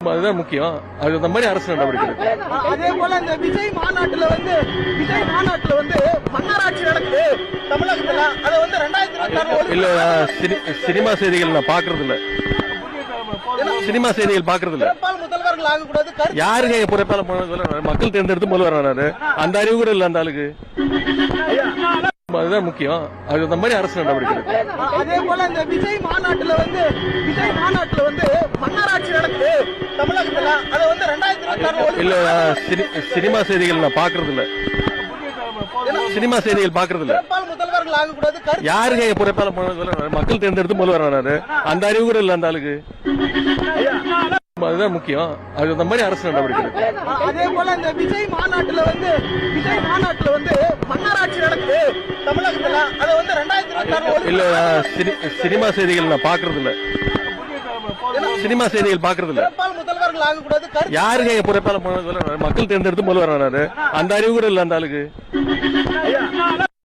அதுதான் முக்கியம். அது அந்த மாதிரி அரசு நடவடிக்கை. அதே போல இந்த விஜய் மாநாட்டுல வந்து விஜய் மாநாட்டுல வந்து மன்னராட்சி நடக்குது தமிழகத்துல. அதை வந்து ரெண்டாயிரத்தி இருபத்தி இல்ல சினிமா செய்திகள் நான் பாக்குறது இல்ல சினிமா செய்திகள் பாக்குறது இல்ல யாருங்க புறப்பால? மக்கள் தேர்ந்தெடுத்து முதல்வர் அந்த அறிவு கூட இல்ல அந்த ஆளுக்கு. அதுதான் முக்கியம். அது அந்த மாதிரி அரசு நடவடிக்கை. அதே போல இந்த விஜய் மாநாட்டுல வந்து விஜய் மாநாட்டுல தமிழகத்துல அதை வந்து ரெண்டாயிரத்தி இருபத்தி ஆறு இல்ல சினிமா செய்திகள் நான் பாக்குறது இல்ல சினிமா செய்திகள் பாக்குறது இல்ல முதல்வர்கள் ஆகக்கூடாது யாருங்க புறப்பால முதல்வர்? மக்கள் தேர்ந்தெடுத்து முதல்வர் ஆனாரு அந்த அறிவு இல்ல அந்த ஆளுக்கு. அதுதான் முக்கியம். அது அந்த மாதிரி அரசு நடவடிக்கை. அதே போல இந்த விஜய் மாநாட்டுல வந்து விஜய் மாநாட்டுல வந்து மன்னராட்சி நடக்குது. தமிழகத்துல அதை வந்து ரெண்டாயிரத்தி இருபத்தி ஆறு இல்ல சினிமா செய்திகள் நான் பாக்குறது இல்ல சினிமா செய்திகள் பாக்குறது இல்ல முதல்வர்கள் ஆகக்கூடாது யாருங்க புறப்பால? மக்கள் தேர்ந்தெடுத்து முதல்வர் ஆனாரு. அந்த அறிவு கூட இல்ல அந்த ஆளுக்கு.